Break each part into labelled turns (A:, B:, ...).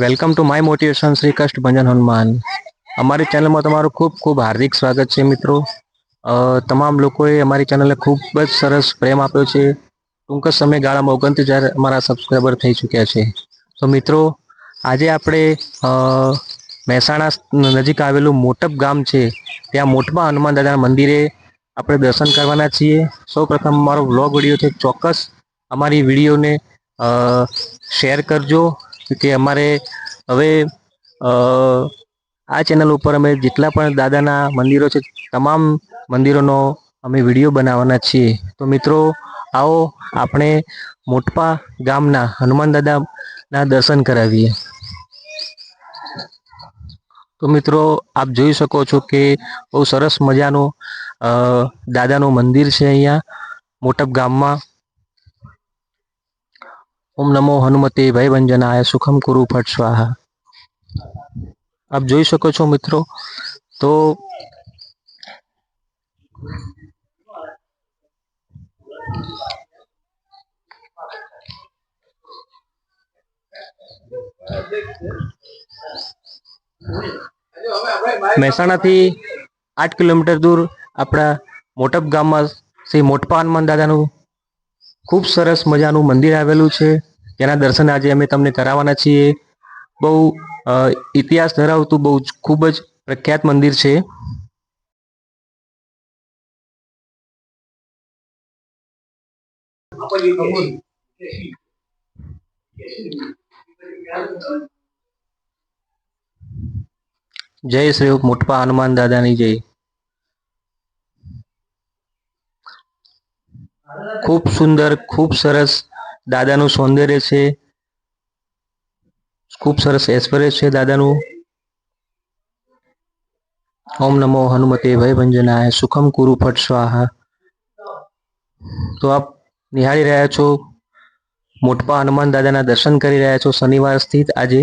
A: Welcome to my motivation Shri Kasht Bhanjan Hanuman અમારી ચેનલમાં તમારું ખૂબ ખૂબ હાર્દિક સ્વાગત છે, મિત્રો. તમામ લોકોએ અમારી ચેનલને ખૂબ જ સરસ પ્રેમ આપ્યો છે. ટૂંક જ સમયગાળામાં ઓગણત્રીસ હજાર અમારા સબસ્ક્રાઈબર થઈ ચૂક્યા છે. તો મિત્રો, આજે આપણે મહેસાણા નજીક આવેલું મોટપ ગામ છે. ત્યાં મોટપા હનુમાન દાદાના મંદિરે આપણે દર્શન કરવાના છીએ. સૌ પ્રથમ અમારો વ્લોગ વીડિયો છે ચોક્કસ અમારી વિડીયોને શેર કરજો. કે અમારે હવે આ ચેનલ ઉપર અમે જેટલા પણ દાદાના મંદિરો છે, તમામ મંદિરોનો અમે વીડિયો બનાવવાના છીએ. તો મિત્રો, આવો આપણે મોટપા ગામના હનુમાન દાદાના દર્શન કરાવીએ. તો મિત્રો, આપ જોઈ શકો છો કે બહુ સરસ મજાનું દાદાનું મંદિર છે અહીંયા, મોટપ ગામમાં. ઓમ નમો હનુમતે ભયભંજનાય સુખમ કુરુ ફટ સ્વાહા. આપ જોઈ શકો છો મિત્રો, તો મહેસાણાથી આઠ કિલોમીટર દૂર આપણા મોટપ ગામમાં શ્રી મોટપા હનુમાન દાદાનું ખૂબ સરસ મજાનું મંદિર આવેલું છે. જેના દર્શન આજે અમે તમને કરાવવાના છીએ. બહુ ઇતિહાસ ધરાવતું બહુ જ ખૂબ જ પ્રખ્યાત મંદિર છે. જય શ્રી મોટપા હનુમાન દાદાની જય. ખૂબ સુંદર, ખૂબ સરસ દાદાનું સૌંદર્ય છે. ખૂબ સરસ એસ્પરેસ છે દાદાનું. ઓમ નમો હનુમતે ભયભંજનાય સુખમ કુરુ ફટ સ્વાહા. તો આપ નિહાળી રહ્યા છો. મોટપા હનુમાન દાદાના દર્શન કરી રહ્યા છો શનિવાર સ્થિત આજે.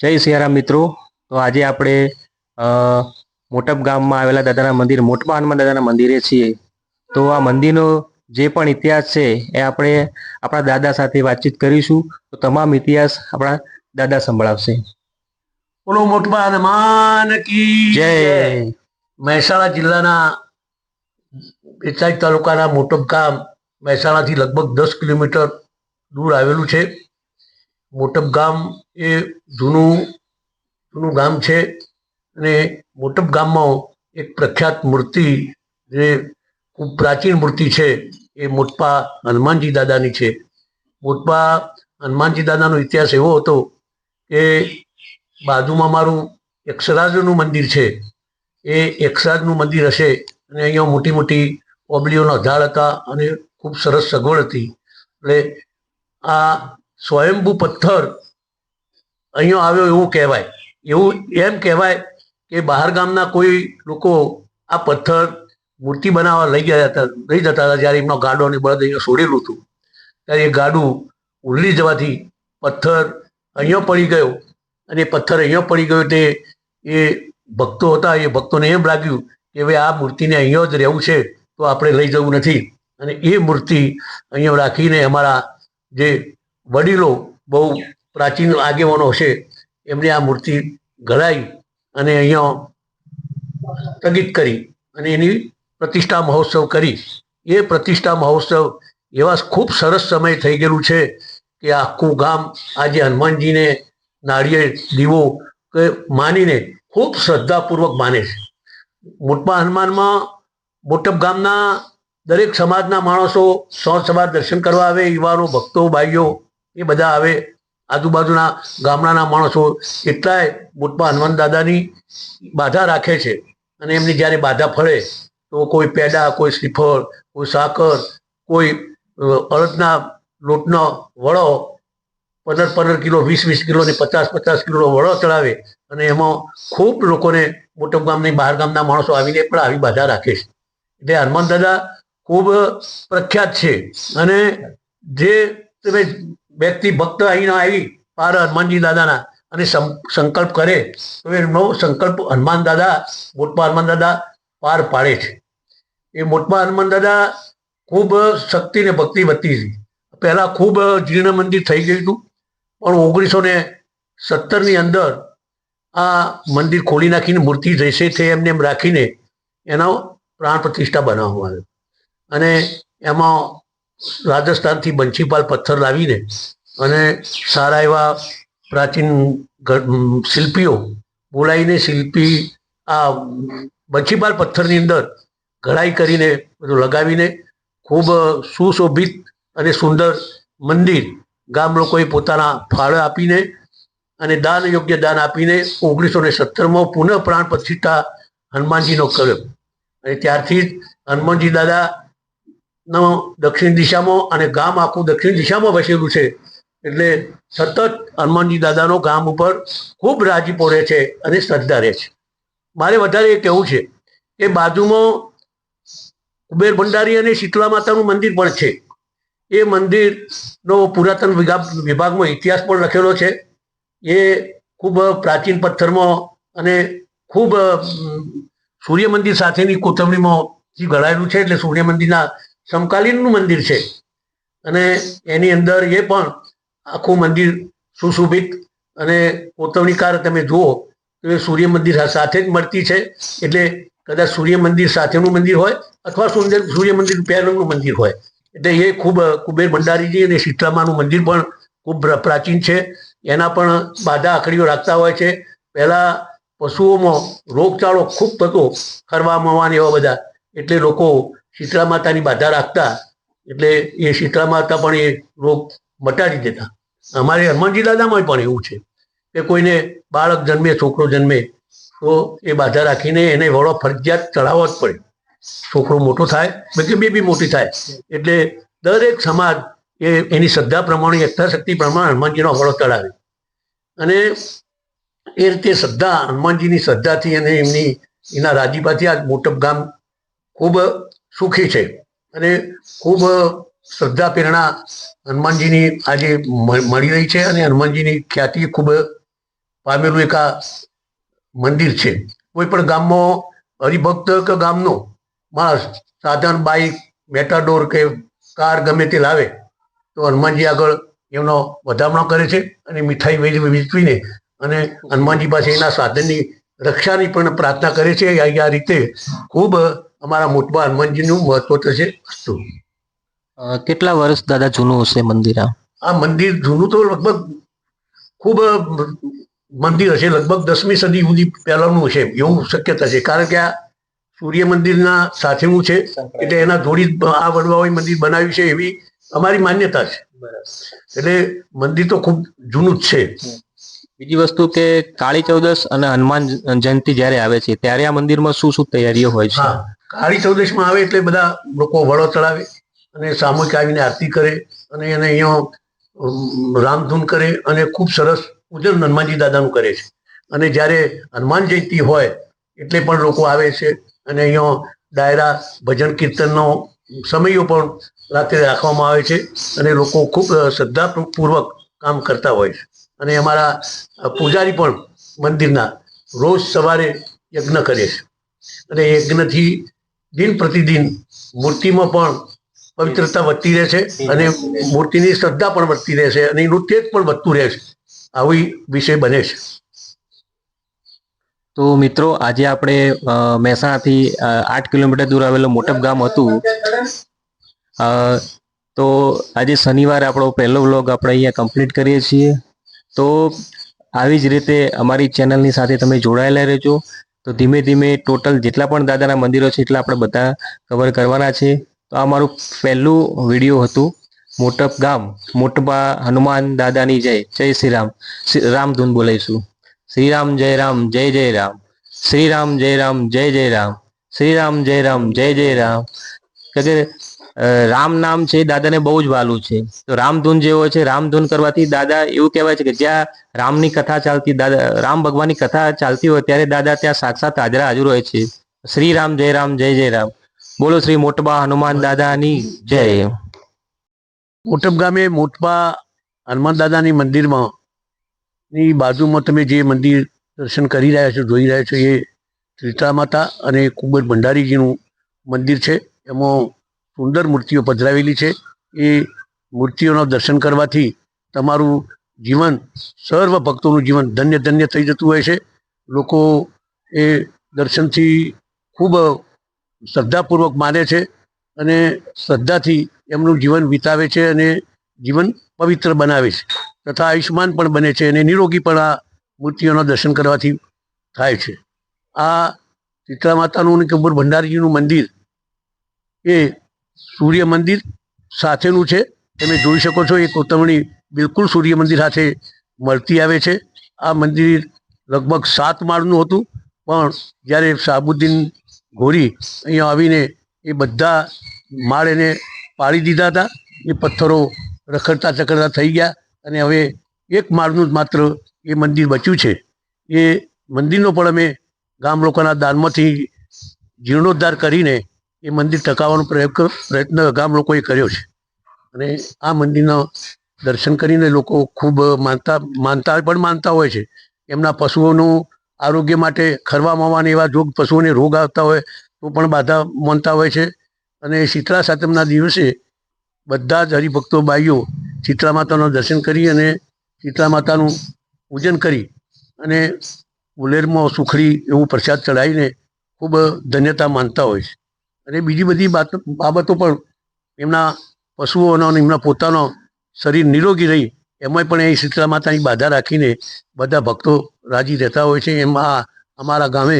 A: જય સિયારામ મિત્રો. તો આજે આપણે મોટપ ગામમાં આવેલા દાદાના મંદિર મોટપા હનુમાન દાદાના મંદિરે છીએ. તો આ મંદિરનો જે પણ ઇતિહાસ છે એ આપણે આપણા દાદા સાથે વાતચીત કરીશું. તો તમામ ઇતિહાસ આપણા દાદા સંભળાવશે.
B: બોલો મોટબા હનુમાન કી
A: જય.
B: મહેસાણા જિલ્લાના પેચાઈ તાલુકાના મોટપ ગામ મહેસાણાથી લગભગ દસ કિલોમીટર દૂર આવેલું છે. મોટપ ગામ એ જૂનું જૂનું ગામ છે અને મોટપ ગામમાં એક પ્રખ્યાત મૂર્તિ જે ખૂબ પ્રાચીન મૂર્તિ છે એ મોટપા હનુમાનજી દાદાની છે. મોટપા હનુમાનજી દાદાનો ઇતિહાસ એવો હતો કે બાજુમાં મારું યક્ષરાજનું મંદિર છે. એ યક્ષરાજનું મંદિર હશે અને અહીંયા મોટી મોટી ઓબલીઓના ઝાડ હતા અને ખૂબ સરસ સગવડ હતી. એટલે આ સ્વયંભૂ પથ્થર અહીંયા આવ્યો એવું કહેવાય. એવું એમ કહેવાય કે બહાર ગામના કોઈ લોકો આ પથ્થર મૂર્તિ બનાવવા લઈ ગયા હતા, લઈ જતા હતા જ્યારે એમનો ગાડો અને બળદ અહીંયા છોડેલું હતું. ત્યારે એ ગાડું ઉલ્લી જવાથી પથ્થર અહીંયા પડી ગયો અને પથ્થર અહીંયા પડી ગયો તે એ ભક્તો હતા, એ ભક્તોને એમ લાગ્યું કે હવે આ મૂર્તિને અહીંયા જ રહેવું છે, તો આપણે લઈ જવું નથી. અને એ મૂર્તિ અહીંયા રાખીને અમારા જે વડીલો બહુ પ્રાચીન આગેવાનો છે. એમને આ મૂર્તિ ઘડાઈ અને અહીંયા સ્થગિત કરી અને એની પ્રતિષ્ઠા મહોત્સવ કરી. એ પ્રતિષ્ઠા મહોત્સવ એવા ખૂબ સરસ સમય થઈ ગયેલું છે કે આખું ગામ આજે હનુમાનજીને નાળિયેર, દીવો કે માનીને ખૂબ શ્રદ્ધાપૂર્વક માને છે. મોટમાં હનુમાનમાં મોટપ ગામના દરેક સમાજના માણસો સો સવાર દર્શન કરવા આવે, યુવાનો, ભક્તો, ભાઈઓ એ બધા આવે આજુબાજુના ગામડાના માણસો એટલાય મોટમાં હનુમાન દાદાની બાધા રાખે છે. અને એમની જ્યારે બાધા ફળે તો કોઈ પેડા, કોઈ શ્રીફળ, કોઈ સાકર, કોઈ અળદના લોટનો વડો પંદર પંદર કિલો, વીસ વીસ કિલો ને પચાસ પચાસ કિલો વડો ચડાવે અને એમાં ખૂબ લોકોને મોટો ગામની, બહાર ગામના માણસો આવીને પણ આવી બાધા રાખે છે. એટલે હનુમાન દાદા ખૂબ પ્રખ્યાત છે. અને જે તમે વ્યક્તિ ભક્ત અહીં આવી, પાર હનુમાનજી દાદાના, અને સંકલ્પ કરે, તો એમનો સંકલ્પ હનુમાન દાદા મોટપા હનુમાન દાદા પાર પાડે છે. એ મોટપા હનુમાન દાદા ખૂબ શક્તિ ને ભક્તિ વધતી હતી. પહેલાં ખૂબ જીર્ણ મંદિર થઈ ગયું હતું, પણ ઓગણીસો ને સત્તરની અંદર આ મંદિર ખોલી નાખીને મૂર્તિ જૈસે છે એમને એમ રાખીને એનો પ્રાણ પ્રતિષ્ઠા બનાવવામાં આવ્યો. અને એમાં રાજસ્થાનથી બંશીપાલ પથ્થર લાવીને અને સારા એવા પ્રાચીન શિલ્પીઓ બોલાવીને શિલ્પી આ બંશીપાલ પથ્થરની અંદર ઘડાઈ કરીને બધું લગાવીને ખૂબ સુશોભિત અને સુંદર મંદિર ગામ લોકોએ પોતાના ફાળો આપીને અને દાન યોગ્ય દાન આપીને ઓગણીસો ને સત્તરમાં પુનઃ પ્રાણ પ્રતિષ્ઠા હનુમાનજીનો કર્યો. અને ત્યારથી જ હનુમાનજી દાદાનો દક્ષિણ દિશામાં અને ગામ આખું દક્ષિણ દિશામાં વસેલું છે. એટલે સતત હનુમાનજી દાદાનો ગામ ઉપર ખૂબ રાજીપો રહે છે અને શ્રદ્ધા રહે છે. મારે વધારે એ કહેવું છે કે બાજુમાં કુબેર ભંડારી અને શીતળા માતાનું મંદિર પણ છે. એ મંદિરનો પુરાતન વિભાગ વિભાગમાં ઇતિહાસ પણ લખેલો છે. એ ખૂબ પ્રાચીન પથ્થરમાં અને ખૂબ સૂર્ય મંદિર સાથેની કોતરણીમાં ઘડાયેલું છે એટલે સૂર્ય મંદિરના સમકાલીનનું મંદિર છે. અને એની અંદર એ પણ આખું મંદિર સુશોભિત અને કોતવણીકાર તમે જુઓ તો એ સૂર્ય મંદિર સાથે જ મળતી છે. એટલે કદાચ સૂર્ય મંદિર સાથેનું મંદિર હોય અથવા સુંદર સૂર્ય મંદિર પહેલાંનું મંદિર હોય. એટલે એ ખૂબ કુબેર ભંડારીજી અને શીતળામાનું મંદિર પણ ખૂબ પ્રાચીન છે. એના પણ બાધા આખડીઓ રાખતા હોય છે. પહેલાં પશુઓમાં રોગચાળો ખૂબ થતો, ખરવા મવાને એવા બધા. એટલે લોકો શીતળા માતાની બાધા રાખતા, એટલે એ શીતળા માતા પણ એ રોગ મટાડી દેતા. અમારે હનુમાનજી દાદામાં પણ એવું છે કે કોઈને બાળક જન્મે, છોકરો જન્મે, તો એ બાધા રાખીને એને વડો ફરજિયાત ચડાવવો જ પડે. છોકરો મોટો થાય કે બેબી મોટી થાય, એટલે દરેક સમાજ એ એની શ્રદ્ધા પ્રમાણે, યથાશક્તિ પ્રમાણે હનુમાનજીનો વડો ચડાવે અને એ રીતે શ્રદ્ધા, હનુમાનજીની શ્રદ્ધાથી અને એમની, એના રાજીપાથી આ મોટપ ગામ ખૂબ સુખી છે. અને ખૂબ શ્રદ્ધા પ્રેરણા હનુમાનજીની આજે મળી રહી છે અને હનુમાનજીની ખ્યાતિ ખૂબ પામેલું એક આ મંદિર છે. કોઈ પણ ગામમાં હરિભક્ત કે ગામનો માણસ સાધન, બાઈક, મેટાડોર કે કાર ગમે તે લાવે, તો હનુમાનજી આગળ એમનો વધામણો કરે છે અને મીઠાઈ વેચ- વેચવીને અને હનુમાનજી પાસે એના સાધનની રક્ષાની પણ પ્રાર્થના કરે છે. આ રીતે ખૂબ અમારા મોટમાં હનુમાનજીનું મહત્વ થશે અસ્તુ
A: કેટલા વર્ષ દાદા જૂનું હશે મંદિર આ?
B: મંદિર જૂનું તો લગભગ ખૂબ મંદિર હશે લગભગ દસમી સદી સુધી પહેલાંનું છે એવું શક્યતા છે. કારણ કે આ સૂર્ય મંદિરના સાથેનું છે એટલે એના જોડી આ વડવાઓએ મંદિર બનાવ્યું છે એવી અમારી માન્યતા છે. એટલે મંદિર તો ખૂબ જૂનું જ છે.
A: બીજી વસ્તુ કે કાળી ચૌદશ અને હનુમાન જયંતિ જ્યારે આવે છે ત્યારે આ મંદિરમાં શું શું તૈયારીઓ હોય છે?
B: કાળી ચૌદશમાં આવે એટલે બધા લોકો વડો ચડાવે અને સામૂહિક આવીને આરતી કરે અને એને અહીંયા રામધૂન કરે અને ખૂબ સરસ પૂજન હનુમાનજી દાદાનું કરે છે. અને જ્યારે હનુમાન જયંતિ હોય એટલે પણ લોકો આવે છે અને અહીંયા ડાયરા, ભજન કીર્તનનો સમયો પણ રાત્રે રાખવામાં આવે છે અને લોકો ખૂબ શ્રદ્ધાપૂર્વક કામ કરતા હોય છે. અને અમારા પૂજારી પણ મંદિરના રોજ સવારે યજ્ઞ કરે છે. અને યજ્ઞથી દિન પ્રતિદિન મૂર્તિમાં પણ પવિત્રતા વધતી રહે છે અને મૂર્તિની શ્રદ્ધા પણ વધતી રહે છે અને નૃત્ય પણ વધતું રહે છે. આવી વિષય બને છે.
A: તો મિત્રો, આજે આપણે મહેસાણાથી આઠ કિલોમીટર દૂર આવેલું મોટપ ગામ હતું. તો આજે શનિવારે આપણો પહેલો વ્લોગ આપણે અહીંયા કમ્પ્લીટ કરીએ છીએ. તો આવી જ રીતે અમારી ચેનલની સાથે તમે જોડાયેલા રહેજો. તો ધીમે ધીમે ટોટલ જેટલા પણ દાદાના મંદિરો છે એટલા આપણે બધા કવર કરવાના છે. તો આ મારું પહેલું વીડિયો હતું. મોટપ ગામ મોટબા હનુમાન દાદાની જય જય શ્રી રામ. ધૂન બોલાઈશું શ્રી રામ, જય રામ, જય જય રામ. શ્રી રામ, જય રામ, જય જય રામ. શ્રી રામ, જય રામ, જય જય રામ. કે રામ નામ છે દાદાને બહુ જ વાલું છે. તો રામધૂન જેવો છે, રામધૂન કરવાથી દાદા એવું કહેવાય છે કે જ્યાં રામની કથા ચાલતી, દાદા, રામ ભગવાનની કથા ચાલતી હોય ત્યારે દાદા ત્યાં સાક્ષાત હાજરા હાજર હોય છે. શ્રી રામ, જય રામ, જય જય રામ. બોલો શ્રી મોટબા હનુમાન દાદાની જય.
B: મોટબ ગામે મોટબા હનુમાન દાદાની મંદિરમાં, ની બાજુમાં તમે જે મંદિર દર્શન કરી રહ્યા છો, જોઈ રહ્યા છો, એ ત્રિતા માતા અને કુબેર ભંડારીજીનું મંદિર છે. એમાં સુંદર મૂર્તિઓ પધરાવેલી છે. એ મૂર્તિઓના દર્શન કરવાથી તમારું જીવન, સર્વ ભક્તોનું જીવન ધન્ય ધન્ય થઈ જતું હોય છે. લોકો એ દર્શનથી ખૂબ શ્રદ્ધાપૂર્વક માને છે અને શ્રદ્ધાથી એમનું જીવન વિતાવે છે અને જીવન પવિત્ર બનાવે છે તથા આયુષ્યમાન પણ બને છે અને નિરોગી પણ આ મૂર્તિઓના દર્શન કરવાથી થાય છે. આ શીતળા માતાનું અને કબૂર ભંડારીજીનું મંદિર એ સૂર્ય મંદિર સાથેનું છે. તમે જોઈ શકો છો, એ કોતરણી બિલકુલ સૂર્ય મંદિર સાથે મળતી આવે છે. આ મંદિર લગભગ સાત માળનું હતું, પણ જ્યારે શાહબુદ્દીન ઘોરી અહીંયા આવીને એ બધા માળ એને પાડી દીધા હતા, એ પથ્થરો રખડતા ચકડતા થઈ ગયા અને હવે એક માળનું જ માત્ર એ મંદિર બચ્યું છે. એ મંદિરનો પણ અમે ગામ લોકોના દાનમાંથી જીર્ણોદ્ધાર કરીને એ મંદિર ટકાવવાનો પ્રયત્ન ગામ લોકોએ કર્યો છે. અને આ મંદિરના દર્શન કરીને લોકો ખૂબ માનતા માનતા પણ માનતા હોય છે. એમના પશુઓનું આરોગ્ય માટે ખરવા માવાને એવા જોગ પશુઓને રોગ આવતા હોય તો પણ બાધા માનતા હોય છે. અને શીતળા સાતમના દિવસે બધા જ હરિભક્તો બાઈઓ શીતળા માતાનું દર્શન કરી અને શીતળા માતાનું પૂજન કરી અને ઉલેરમાં સુખડી એવું પ્રસાદ ચડાવીને ખૂબ ધન્યતા માનતા હોય છે. અને બીજી બધી બાબતો પણ એમના પશુઓનો અને એમના પોતાનો શરીર નિરોગી રહી, એમાંય પણ એ શીતળા માતાની બાધા રાખીને બધા ભક્તો રાજી રહેતા હોય છે. એમાં અમારા ગામે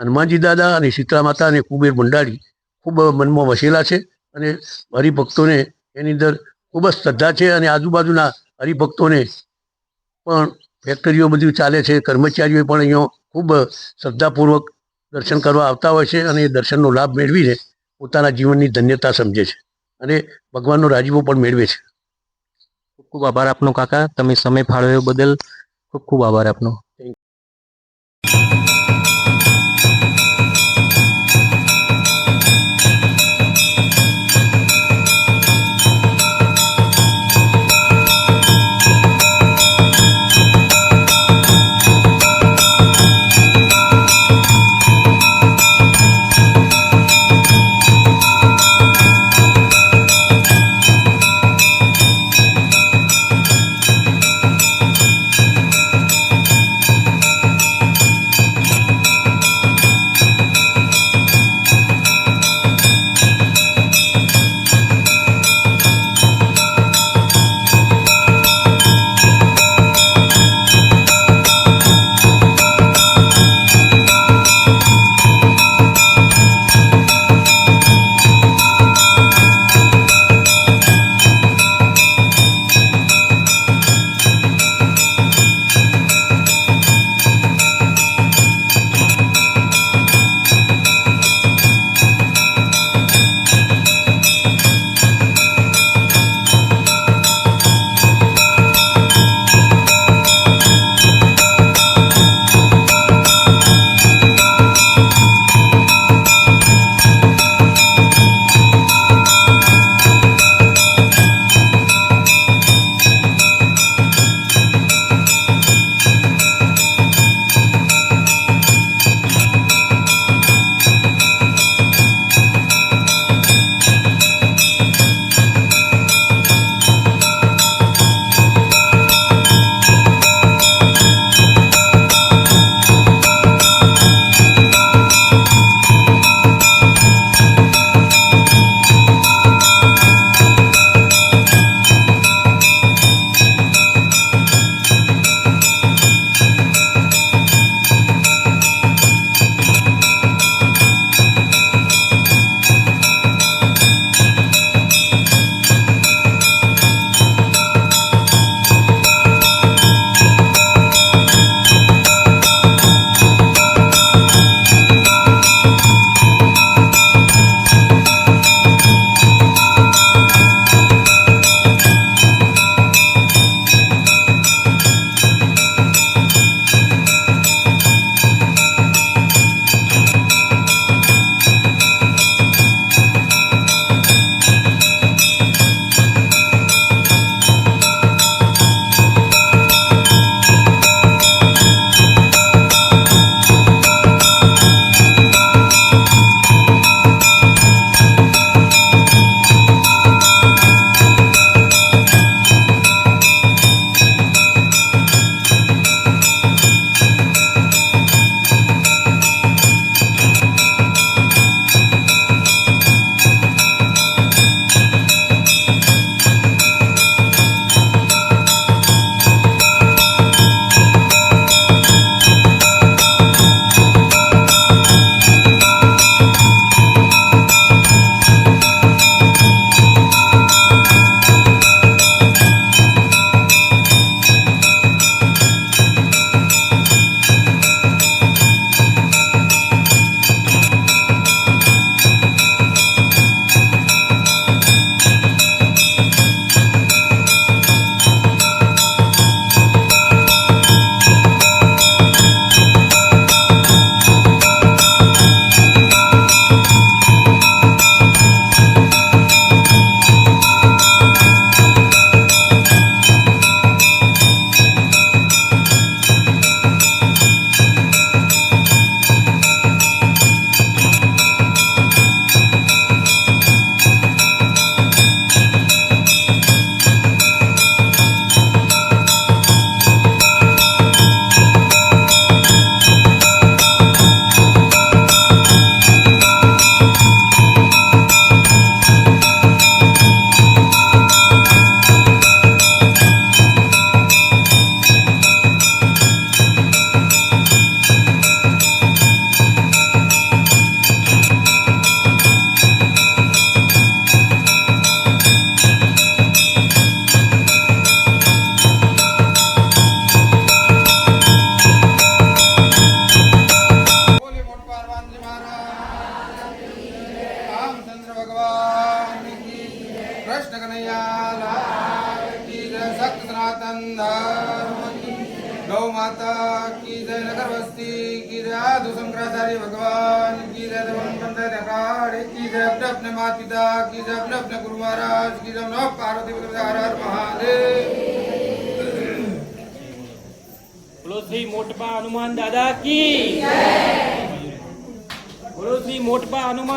B: હનુમાનજી દાદા અને શીતળા માતા અને કુબેર ભંડારી ખૂબ મનમાં વસેલા છે અને હરિભક્તોને એની અંદર ખૂબ જ શ્રદ્ધા છે અને આજુબાજુના હરિભક્તોને પણ ફેક્ટરીઓ બધું ચાલે છે. કર્મચારીઓ પણ અહીંયા ખૂબ શ્રદ્ધાપૂર્વક દર્શન કરવા આવતા હોય છે અને એ દર્શનનો લાભ મેળવીને પોતાના જીવનની ધન્યતા સમજે છે અને ભગવાનનો રાજીવો પણ મેળવે છે.
A: ખૂબ ખૂબ આભાર આપનો કાકા. તમે સમય ફાળવ્યો બદલ ખૂબ ખૂબ આભાર આપનો.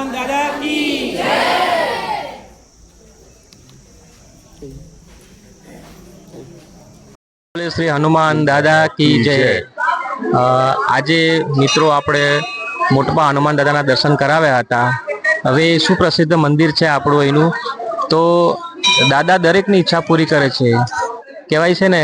C: મોટપા દાદા શ્રી હનુમાન દાદા
A: કી જય. આજે મિત્રો આપણે મોટપા હનુમાન દાદાના દર્શન કરાવ્યા હતા. હવે સુપ્રસિદ્ધ મંદિર છે આપણું એનું. તો દાદા દરેકની ઈચ્છા પૂરી કરે છે. કહેવાય છે ને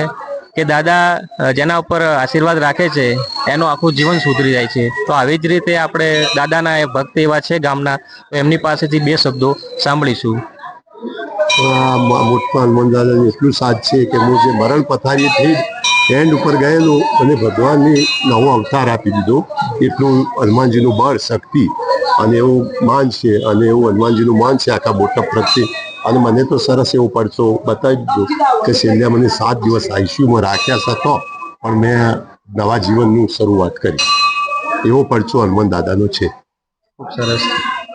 A: કે દાદા જેના ઉપર આશીર્વાદ રાખે છે, એનું આખું જીવન સુધરી જાય છે. તો આવી જ રીતે આપણે દાદાના એ ભક્ત એવા છે ગામના એમની પાસેથી બે શબ્દો સાંભળીશું.
D: આ મ- હનુમાન દાદાનું એટલું સાથ છે કે હું જે મરણ પથારીથી એન્ડ ઉપર ગયેલું અને ભગવાનની નવો અવતાર આપી દીધો, એટલું હનુમાનજીનું બળ, શક્તિ અને એવું માન છે અને એવું હનુમાનજીનું માન છે આખા બોટા પ્રત્યે. અને મને તો સરસ એવો પડતો બતાવી દીધો કે છેલ્લે મને સાત દિવસ આઈસીયુમાં રાખ્યા હતો પણ મેં નવા જીવનનું શરૂઆત કરી. એવો પડછો હનુમાન દાદાનો છે.
A: ખૂબ સરસ.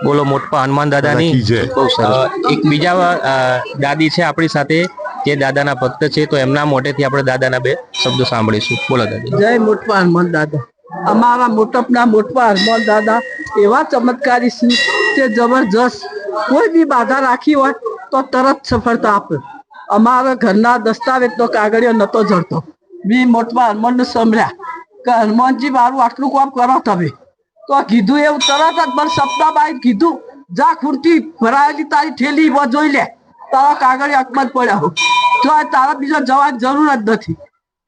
A: બોલો મોટપા હનુમાન દાદાની.
D: દાદા કી જય.
A: બહુ સરસ. એક બીજા દાદી છે આપણી સાથે જે દાદાના ભક્ત છે તો એમના મોઢેથી આપણે દાદાના બે શબ્દો સાંભળીશું. બોલો દાદા.
E: જય મોટપા હનુમાન દાદા. અમારા મોટપના મોટપા હનુમાન દાદા એવા ચમત્કારી છે તે જબરજસ્ત કોઈ બી બાધા રાખી હોય તો તરત સફળતા આપે. અમારા ઘરના દસ્તાવેજનો કાગળિયો નહોતો જડતો. બી મોટપા હનુમાન સાંભળ્યા કે હનુમાનજી મારું આટલું કામ કરો તમે. તો કીધું એવું તરત જ મને સપનામાં કીધું, જા ખુરતી ભરાયેલી તારી થેલી જોઈ લે. તારા કાગળિયા અકમત પડ્યા તો તારા બીજા જવાની જરૂર જ નથી.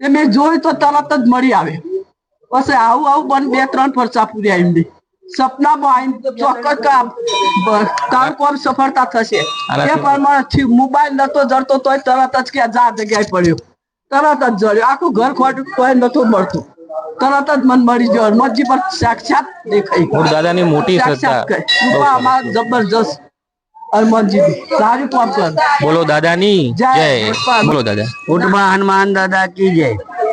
E: એ મેં જોયું તો તરત જ મળી આવે. પછી આવું આવું બન બે ત્રણ પરચા પૂર્યા એમની. સપનામાં ચોક્કસ કામ. તારું કોમ સફળતા થશે. એ પ્રમાણે મોબાઈલ નતો જડતો તોય તરત જ કે જા જગ્યાએ પડ્યો. તરત જ જડ્યો. આખું ઘર ખોટું તોય નતું મળતું. તરત જ મન મળી ગયો. હનુમાનજી પર સાક્ષાત દેખાઈ
A: દાદાની મોટી
E: સાક્ષાત કૃપા અમારા જબરજસ્ત હનુમાનજી સારું કામ કર
A: બોલો દાદાની.
E: જય
A: બોલો દાદા.
F: મોટપા હનુમાન દાદા કી જય.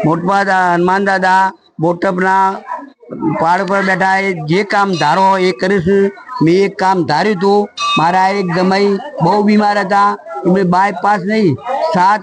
F: મોટપા હનુમાન દાદા. મોટપના પહાડ પર બેઠા એ જે કામ ધારો એ કરીશ. મેં એક કામ ધાર્યું હતું. મારા એક જમાઈ બહુ બીમાર હતા. એમને બાયપાસ નહીં, સાત,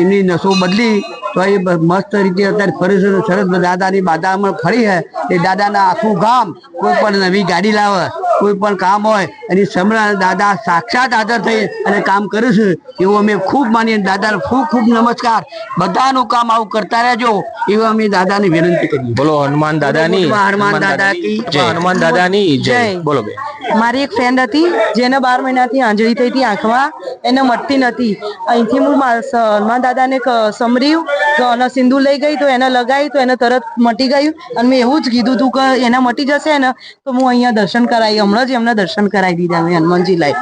F: એમની નસો બદલી, તો એ મસ્ત રીતે અત્યારે ફરી સરસ દાદાની બાધામાં ફરી હે એ દાદાના આખું ગામ કોઈ પણ નવી ગાડી લાવે. કોઈ પણ કામ હોય એની સમરણ દાદા સાક્ષાત હાજર થઈ અને કામ કરીશું છે એવું અમે ખૂબ માનીએ દાદાને ખૂબ ખૂબ નમસ્કાર. બધાનું કામ આવું કરતા રહેજો એવું અમે દાદાને વિનંતી કરીએ.
A: બોલો હનુમાન દાદાની.
F: હનુમાન દાદા
A: જય હનુમાન દાદાની. જય.
G: જય.
A: બોલો બે.
G: મારી એક ફ્રેન્ડ હતી જેને બાર મહિનાથી આંજળી થઈ હતી આંખમાં એને મટતી નથી. અહીંથી હું હનુમાન દાદાને સમર્યું તો અને સિંધુ લઈ ગઈ તો એને લગાવી તો એને તરત મટી ગયું. અને મેં એવું જ કીધું હતું કે એને મટી જશે ને તો હું અહીંયા દર્શન કરાવી હમણાં જ એમના દર્શન કરાવી દીધા મેં હનુમાનજી લાઈ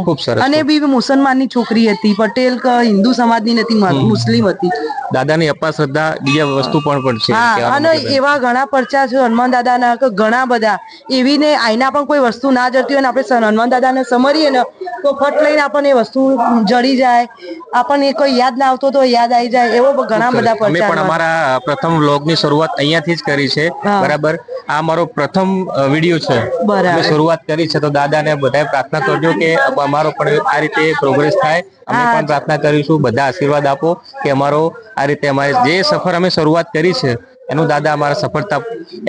A: ખૂબ સરસ
G: અને બી મુસલમાનની છોકરી હતી પટેલ કે હિન્દુ સમાજની નથી મુસ્લિમ હતી.
A: દાદાની અપા શ્રદ્ધા બીજા વસ્તુ પણ પણ છે
G: હા અને એવા ઘણા પરચા છે હનુમાન દાદાના કે ઘણા બધા. એવી ને આઈના પણ કોઈ વસ્તુ ના જતી હોય ને આપણે હનુમાન દાદાને સમરીએ ને તો ફટ લઈને આપણને એ વસ્તુ જડી જાય. આપણને કોઈ યાદ ના આવતો તો યાદ આવી જાય એવો ઘણા બધા
A: અમે પણ અમારા પ્રથમ વ્લોગની શરૂઆત અહીંયાથી જ કરી છે બરાબર? આ મારો પ્રથમ વીડિયો છે.
G: બરાબર.
A: શરૂઆત કરી છે તો દાદાને બધાએ પ્રાર્થના કરજો કે અમારો પણ આ રીતે પ્રોગ્રેસ થાય. અમે પણ પ્રાર્થના કરીશું બધા આશીર્વાદ આપો કે અમારો આ રીતે અમારે જે સફર અમે શરૂઆત કરી છે એનું દાદા અમારા સફળતા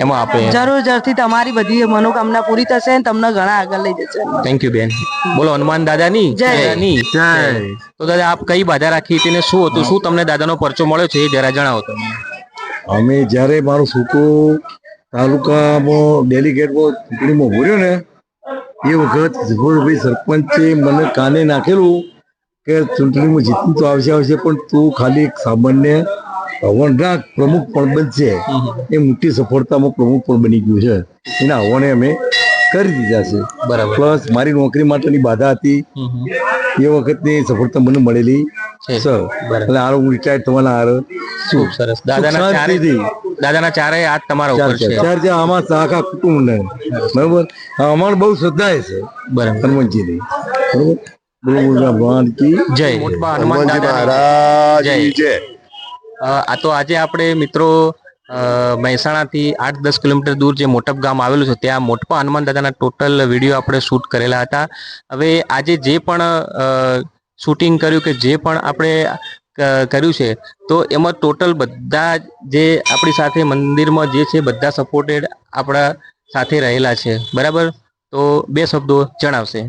A: એમાં આપે.
G: જરૂર જરૂરથી તમારી બધી મનોકામના પૂરી થશે અને તમને ઘણા આગળ લઈ જશે.
A: થેન્ક યુ બેન. બોલો હનુમાન દાદાની?
G: જય.
A: દાદાની
D: જય.
A: તો દાદા આપ કઈ બાધા રાખી હતી ને શું હતું? શું તમને દાદાનો પરચો મળ્યો છે એ જરા જણાવો તમે
H: અમે જ્યારે મારું સૂકો તાલુકામાં ડેલિગેટમાં ચૂંટણીમાં ભર્યો ને એ વખત ઝુંબરભાઈ સરપંચે મને કાને નાખેલું કે ચૂંટણીમાં જીતવું તો આવશે આવશે પણ તું ખાલી એક સામાન્ય હવનના પ્રમુખ પણ બનશે. એ મોટી સફળતામાં પ્રમુખ પણ બની ગયું છે. એના હવને અમે કરી દીધા છે.
A: બરાબર.
H: પ્લસ મારી નોકરી માટેની બાધા હતી. એ વખતની સફળતા મને મળેલી.
A: છે.
H: એટલે હાલ હું રિટાયર થવાના હાર
A: શું સરસ. દાદાના. દાદાના ચારે હાથ તમારા ઉપર છે.
H: ચાર ચાર આમાં આખા કુટુંબ ને. બરોબર? અમારે બહુ શ્રદ્ધા છે
A: બરાબર.
H: હનુમાનજી ની બરોબર ભગવાન કી
A: જય. મોટબા હનુમાન
D: મહારાજ
A: જય. આ તો આજે આપણે મિત્રો મહેસાણાથી આઠ દસ કિલોમીટર દૂર જે મોટપ ગામ આવેલું છે ત્યાં મોટપા હનુમાન દાદાના ટોટલ વીડિયો આપણે શૂટ કરેલા હતા. હવે આજે જે પણ શૂટિંગ કર્યું કે જે પણ આપણે કર્યું છે. તો એમાં ટોટલ બધા જે આપણી સાથે મંદિરમાં જે છે બધા સપોર્ટેડ આપણા સાથે રહેલા છે. બરાબર? તો બે શબ્દો જણાવશે.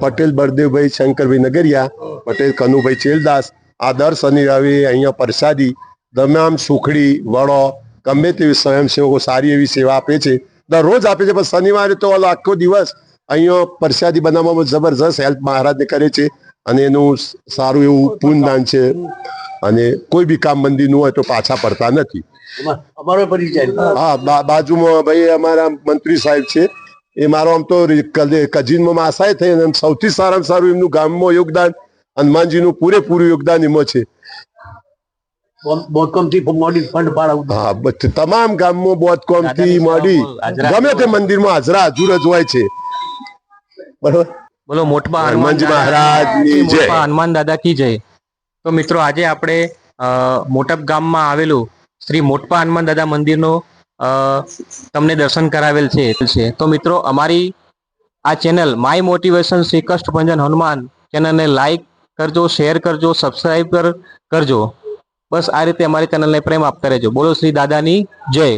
D: પટેલ બળદેવભાઈ શંકરભાઈ નગરિયા, પટેલ કનુભાઈ ચેલદાસ આ દર શનિ રવિ અહીંયા પ્રસાદી દમામ સુખડી, વડો, ગમે તેવી સ્વયંસેવકો સારી એવી સેવા આપે છે. દરરોજ આપે છે, પણ શનિવારે તો આખો દિવસ અહીંયા પ્રસાદી બનાવવામાં જબરજસ્ત હેલ્પ મહારાજને કરે છે. અને એનું સારું એવું પૂનદાન છે અને કોઈ બી કામ મંદિરનું હોય તો પાછા પડતા નથી.
B: અમારો પરિચય
D: હા બાજુમાં ભાઈ અમારા મંત્રી સાહેબ છે. એ મારો આમ તો કજીનમાં માસાય થઈ અને સૌથી સારામાં સારું એમનું ગામમાં યોગદાન હનુમાનજીનું પૂરેપૂરું યોગદાન એમાં છે.
B: બોતકોમથી મોડી ફંડ ફાળવું
D: હા તમામ ગામમાં
A: બોધકોમથી
D: મોડી ગમે તે મંદિરમાં હાજરા હજુર જ હોય છે. બરોબર?
A: બોલો મોટપા
D: હનુમાનજી
A: દાદા-
D: મહારાજની જય.
A: મોટપા હનુમાન દાદા કી જય. તો મિત્રો આજે આપણે મોટબ મોટપ ગામમાં આવેલું શ્રી મોટપા હનુમાન દાદા મંદિરનો તમને દર્શન કરાવેલ છે છે. તો મિત્રો અમારી આ channel my motivation Shri Kashtbhanjan Hanuman ચેનલને લાઈક કરજો શેર કરજો સબસ્ક્રાઈબ કર કરજો. બસ આ રીતે અમારી ચેનલને પ્રેમ આપતા રહેજો. બોલો શ્રી દાદાની જય.